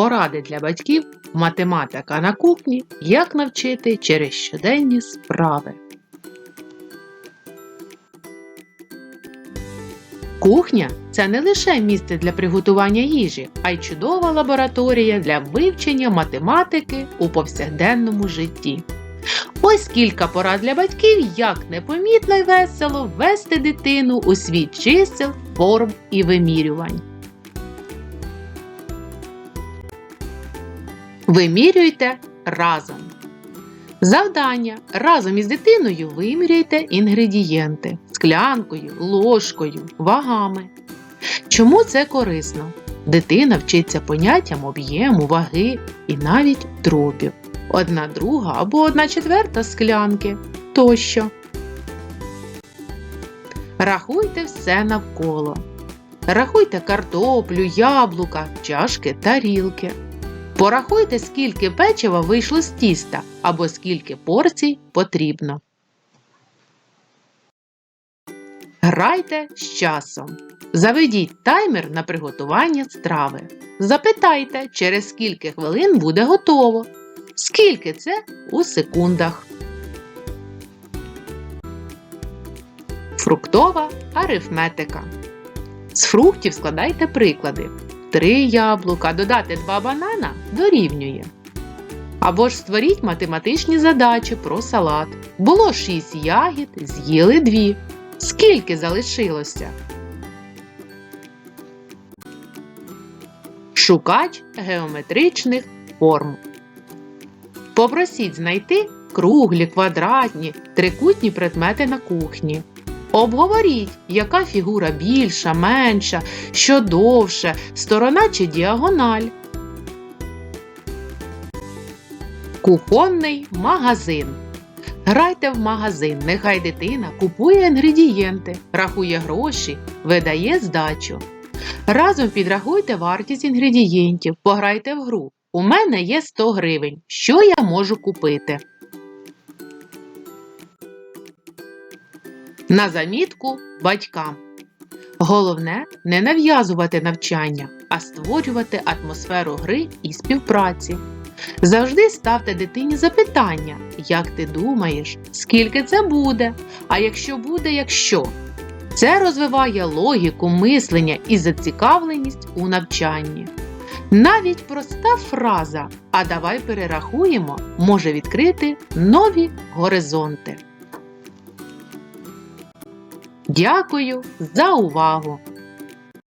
Поради для батьків, математика на кухні, як навчити через щоденні справи. Кухня це не лише місце для приготування їжі, а й чудова лабораторія для вивчення математики у повсякденному житті. Ось кілька порад для батьків, як непомітно й весело ввести дитину у світ чисел, форм і вимірювань. Вимірюйте разом. Завдання. Разом із дитиною виміряйте інгредієнти склянкою, ложкою, вагами. Чому це корисно? Дитина вчиться поняттям об'єму, ваги і навіть дробів. Одна друга або одна четверта склянки тощо. Рахуйте все навколо. Рахуйте картоплю, яблука, чашки, тарілки. Порахуйте, скільки печива вийшло з тіста або скільки порцій потрібно. Грайте з часом. Заведіть таймер на приготування страви. Запитайте, через скільки хвилин буде готово. Скільки це у секундах. Фруктова арифметика. З фруктів складайте приклади. Три яблука додати два банана дорівнює. Або ж створіть математичні задачі про салат. Було 6 ягід, з'їли 2. Скільки залишилося? Шукач геометричних форм. Попросіть знайти круглі, квадратні, трикутні предмети на кухні. Обговоріть, яка фігура більша, менша, що довше, сторона чи діагональ. Кухонний магазин. Грайте в магазин, нехай дитина купує інгредієнти, рахує гроші, видає здачу. Разом підрахуйте вартість інгредієнтів, пограйте в гру. У мене є 100 гривень. Що я можу купити? На замітку батькам. Головне не нав'язувати навчання, а створювати атмосферу гри і співпраці. Завжди ставте дитині запитання, як ти думаєш, скільки це буде, а якщо буде, якщо. Це розвиває логіку, мислення і зацікавленість у навчанні. Навіть проста фраза А давай перерахуємо може відкрити нові горизонти. Дякую за увагу!